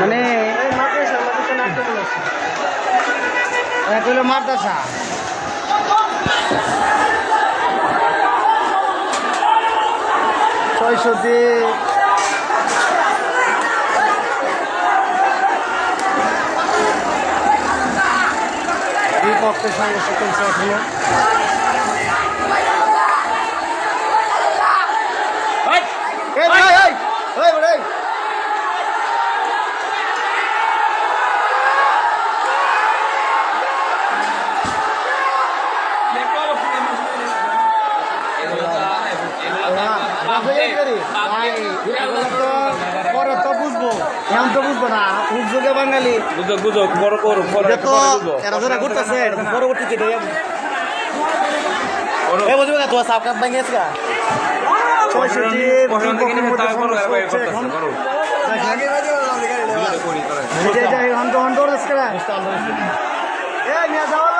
মানে এক হলো মাদ্রাসা। ছয়শো দিয়ে দুই পক্ষের সংঘর্ষ চলছে এখনও। এই ভাই এই এই ভাই পরে তো বুঝব এখন তো বুঝব না উদ্যোগে বাঙালি বুঝো বুঝো বড় করো বড় এরা যারা ঘুরতেছে পরবর্তীতে এটা বুঝবে না তো সাপ কাপ ভেঙে গেছে ছয়ষট্টি নিয়ে এখন যাওয়া